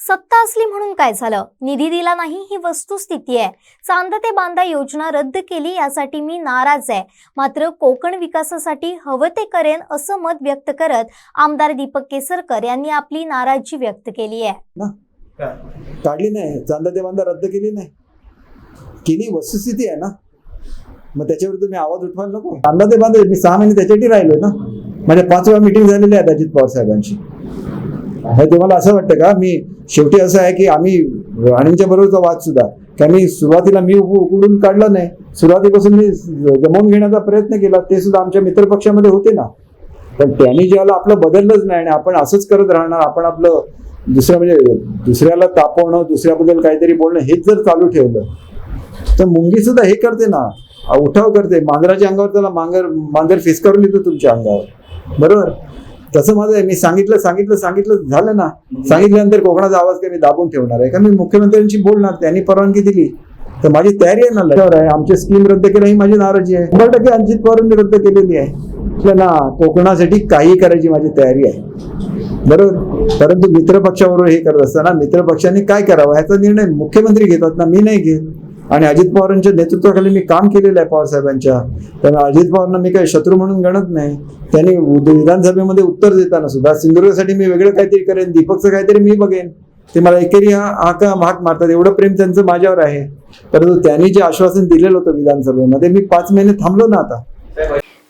सत्ता असली म्हणून काय झालं? निधी दिला नाही ही वस्तुस्थिती आहे. चांद ते बांदा योजना रद्द केली यासाठी मी नाराज आहे. मात्र कोकण विकासासाठी हवं ते करेन असं मत व्यक्त करत आमदार दीपक केसरकर यांनी आपली नाराजी व्यक्त केली आहे. काढली नाही. चांदा ते बांधा रद्द केली नाही. केली वस्तुस्थिती आहे ना? मग त्याच्यावर तुम्ही आवाज उठवायला नको. चांदा ते बांधा मी सहा महिने त्याच्यासाठी राहिलो ना? माझ्या पाच वेळा मिटिंग झालेली आहेत अजित पवार साहेबांची. हे तुम्हाला असं वाटतं का? मी शेवटी असं आहे की आम्ही राणींच्या बरोबरचा वाद सुद्धा की आम्ही सुरुवातीला मी उकडून काढलं नाही. सुरुवातीपासून मी जमवून घेण्याचा प्रयत्न केला ते सुद्धा आमच्या मित्रपक्षामध्ये होते ना. पण त्यांनी ज्याला आपलं बदललंच नाही आणि आपण असंच करत राहणार आपण आपलं दुसरं म्हणजे दुसऱ्याला तापवणं दुसऱ्याबद्दल काहीतरी बोलणं हेच जर चालू ठेवलं तर मुंगी सुद्धा हे करते ना. उठाव करते. मांजराच्या अंगावर त्याला मांगर मांजर फिसकारून येतो तुमच्या अंगावर. बरोबर? तसं माझं मी सांगितलं सांगितलं सांगितलं. झालं ना. सांगितल्यानंतर कोकणाचा आवाज काय मी दाबून ठेवणार आहे. का मी मुख्यमंत्र्यांशी बोलणार? त्यांनी परवानगी दिली. तर माझी तयारी आहे ना लढ्यावर आहे. आमची स्कीम रद्द केलं. ही माझी नाराजी आहे. शंभर टक्के अजित पवारांनी रद्द केलेली आहे. ना कोकणासाठी काही करायची माझी तयारी आहे. बरोबर? परंतु मित्रपक्षाबरोबर हे करत असताना मित्रपक्षांनी काय करावं? याचा निर्णय मुख्यमंत्री घेतात ना मी नाही घेत. आणि अजित पवारांच्या नेतृत्वाखाली मी काम केलेलं आहे पवार साहेबांच्या त्यामुळे अजित पवारांना मी काही शत्रू म्हणून गणत नाही. त्यांनी विधानसभेमध्ये उत्तर देताना सुद्धा सिंधुदुर्गसाठी मी वेगळं काहीतरी करेन दीपकचं काहीतरी मी बघेन. ते मला एकेरी हा हाका हाक मारतात एवढं प्रेम त्यांचं माझ्यावर आहे. परंतु त्यांनी जे आश्वासन दिलेलं होतं विधानसभेमध्ये मी पाच महिने थांबलो ना आता.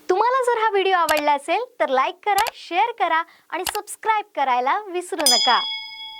तुम्हाला जर हा व्हिडिओ आवडला असेल तर लाईक करा शेअर करा आणि सबस्क्राईब करायला विसरू नका.